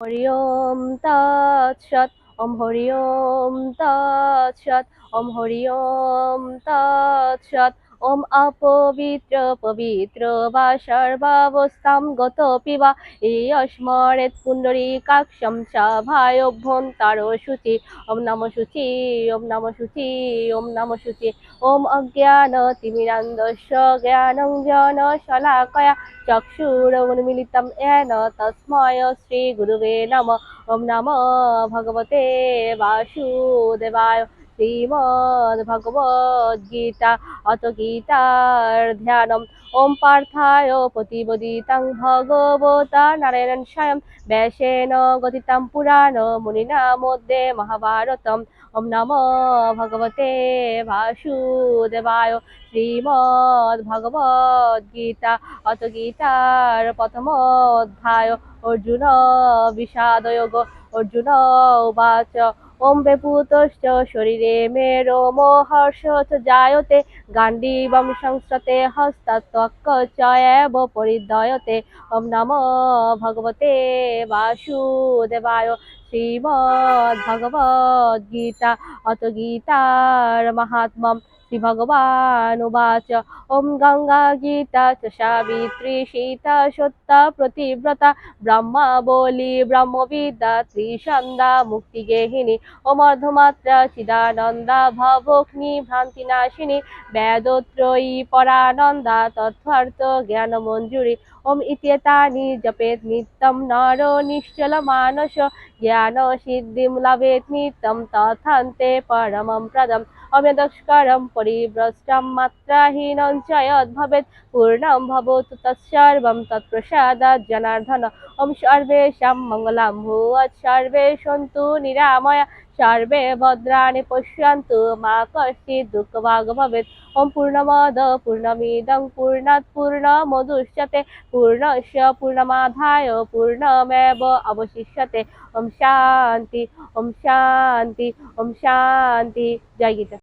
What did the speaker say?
হরি ওম ওম হরি ওম ওম হরি ওম ওম অপবিত্র পবিত্র বা সর্বাবস্থাম গত পিবা এই ইয়স্মরেত পুণ্ডরী কাক্ষম সাভায় অভ্যন্তর শুচি ওম নম শুচি ওম নম শুচি ওম নম শুচি ওম অজ্ঞান তিমিরান্দস্য জ্ঞানং জন শলাকয়া। চক্ষুরমিলিতম এন তস্ময় শ্রী গুরুবে নম। ওম নম ভগবতে বাসুদেবায়। শ্রীমদ্ ভগবদ গীতা অত গীতার ধ্যানম। ওম পার্থায় প্রতিবদিতাং ভগবতা নারায়ণ স্বয়ং। ব্যাসেন গদিতাং পুরাণ মুনিনা মধ্যে মহাভারতম। ওম নম ভগবতে বাসুদেবায়। শ্রীমদ্ ভগবদ গীতা অত গীতার প্রথম অধ্যায় অর্জুন বিষাদয়োগ। অর্জুন উবাচ। ওম বেপুতশ্চ শরীরে মেরো মোহর্ষ জায়তে গান্ডীবম সংস্রতে হস্তত্বক পরিদয়তে ওম নম ভগবতে বাসুদেবায়। শ্রীমদ্ ভগবদ গীতা অত গীতার মাহাত্ম্যম। শ্রীভগবান উবাচ ওম গঙ্গা গীতা চ সাবিত্রী সীতা সত্য প্রতিব্রতা। ব্রহ্মা বলি ব্রহ্মবিদ্যা ত্রিসন্ধ্যা মুক্তিগেহিনী ওম অর্ধমাত্রা চিদানন্দা ভবগ্নি ভ্রান্তিনাশিনী বেদত্রয়ী পরানন্দা তথ্যার্থ জ্ঞান মঞ্জুরি। ওম ইত্যেতানি জপেত নিত্যম নর নিশ্চল মানস। জ্ঞান সিদ্ধিম লভেত নিত্যম তথান্তে পরমম প্রদম অম্যদস্করম পরিভ্রষ্টম মাত্রাহীনং চ যদ্ভবেৎ পূর্ণম ভবতু তৎসর্বং তৎপ্রসাদাৎ জনার্দন ওম সর্বেষাং মঙ্গলাং ভূয়াৎ সর্বে সন্তু নিরাময়া সর্বে ভদ্রাণি পশ্যন্তু মা কশ্চিৎ দুঃখভাগ ভবেৎ ওম পূর্ণমদ পূর্ণমিদং পূর্ণাৎ পূর্ণমুদুচ্যতে পূর্ণস্য পূর্ণমাদায় পূর্ণমেব অবশিষ্যতে ওম শান্তি ওম শান্তি ওম শান্তি জয় গীতা